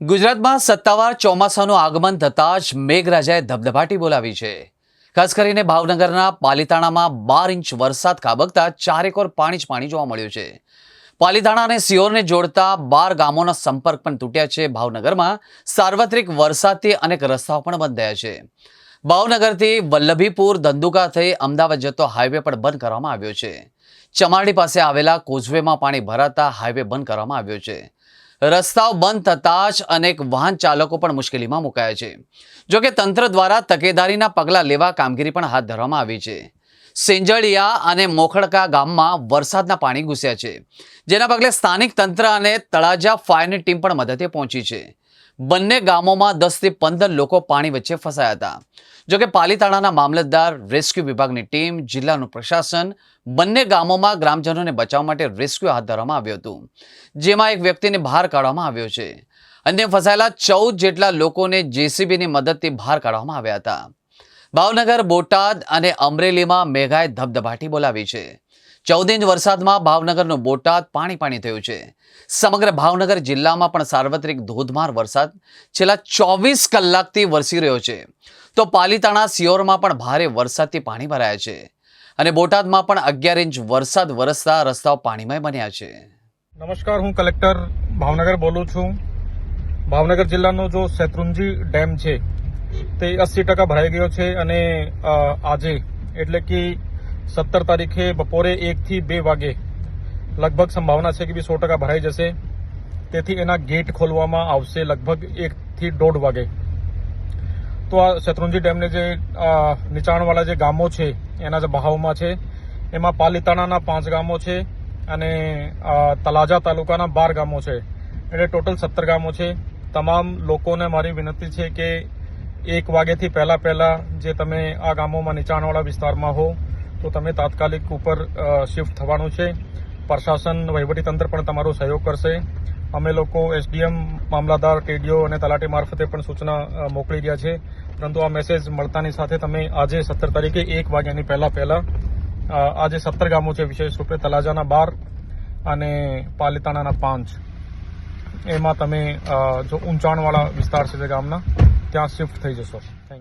ગુજરાતમાં સત્તાવાર ચોમાસાનું આગમન થતાં જ મેઘરાજાએ ધબધબાટી બોલાવી છે. ખાસ કરીને ભાવનગરના પાલીતાણામાં બાર ઇંચ વરસાદ ખાબકતા ચારેકોર પાણી જ પાણી જોવા મળ્યું છે. પાલીતાણા અને સિયોરને જોડતા બાર ગામોના સંપર્ક પણ તૂટ્યા છે. ભાવનગરમાં સાર્વત્રિક વરસાદથી અનેક રસ્તાઓ પણ બંધ થયા છે. ભાવનગરથી વલ્લભીપુર ધંધુકા થઈ અમદાવાદ જતો હાઈવે પણ બંધ કરવામાં આવ્યો છે. ચમાડી પાસે આવેલા કોઝવેમાં પાણી ભરાતા હાઈવે બંધ કરવામાં આવ્યો છે. રસ્તાઓ બંધ થતાં જ અનેક વાહન ચાલકો પણ મુશ્કેલીમાં મુકાયા છે. જો કે તંત્ર દ્વારા તકેદારીના પગલાં લેવા કામગીરી પણ હાથ ધરવામાં આવી છે. સેંજળિયા અને મોખડકા ગામમાં વરસાદના પાણી ઘૂસ્યા છે. જેના પગલે સ્થાનિક તંત્ર અને તળાજા ફાયરની ટીમ પણ મદદે પહોંચી છે. બંને ગામોમાં દસથી પંદર લોકો પાણી વચ્ચે ફસાયા હતા. જોકે પાલીતાણાના મામલતદાર, રેસ્ક્યુ વિભાગની ટીમ, જિલ્લાનું પ્રશાસન, બંને ગામોમાં ગ્રામજનોને બચાવવા માટે રેસ્ક્યુ હાથ ધરવામાં આવ્યું હતું. જેમાં એક વ્યક્તિને બહાર કાઢવામાં આવ્યો છે. અન્ય ફસાયેલા ચૌદ જેટલા લોકોને જેસીબીની મદદથી બહાર કાઢવામાં આવ્યા હતા. ભાવનગર, બોટાદ અને અમરેલીમાં મેઘાએ ધબધબાટી બોલાવી છે. ચૌદ ઇંચ વરસાદમાં ભાવનગરનું બોટાદ પાણી પાણી થયું છે. સમગ્ર ભાવનગર જિલ્લામાં પણ સાર્વત્રિક ધોધમાર વરસાદ છેલ્લા ચોવીસ કલાકથી વરસી રહ્યો છે. તો પાલીતાણા સિયોરમાં પણ ભારે વરસાદથી પાણી ભરાયા છે અને બોટાદમાં પણ અગિયાર ઇંચ વરસાદ વરસતા રસ્તાઓ પાણીમય બન્યા છે. નમસ્કાર, હું કલેક્ટર ભાવનગર બોલું છું. ભાવનગર જિલ્લાનો જો શેત્રુંજી ડેમ છે, તે અસી ટકા ભરાઈ ગયો છે અને આજે એટલે કે સત્તર તારીખે બપોરે એકથી બે વાગે લગભગ સંભાવના છે કે બી સો ટકા ભરાઈ જશે તેથી એના ગેટ ખોલવામાં આવશે લગભગ એકથી દોઢ વાગે તો આ શેત્રુંજી ડેમને જે નીચાણવાળા જે ગામો છે એના જે બહાવમાં છે એમાં પાલીતાણાના પાંચ ગામો છે અને તલાજા તાલુકાના બાર ગામો છે એટલે ટોટલ સત્તર ગામો છે તમામ લોકોને મારી વિનંતી છે કે એક વાગ્યાથી પહેલાં પહેલાં જે તમે આ ગામોમાં નીચાણવાળા વિસ્તારમાં હો તો તમે તાત્કાલિક ઉપર શિફ્ટ થવાનું છે. પ્રશાસન વહીવટીતંત્ર પણ તમારો સહયોગ કરશે. અમે લોકો એસડીએમ, મામલાદાર ટીડીઓ અને તલાટી મારફતે પણ સૂચના મોકલી રહ્યા છે. પરંતુ આ મેસેજ મળતાની સાથે તમે આજે સત્તર તારીખે એક વાગ્યાની પહેલા પહેલા આજે સત્તર ગામો છે વિશેષ રૂપે તલાજાના બાર અને પાલિતાણાના પાંચ. એમાં તમે જો ઊંચાણવાળા વિસ્તાર છે જે ગામના, ત્યાં શિફ્ટ થઈ જશો. થેન્ક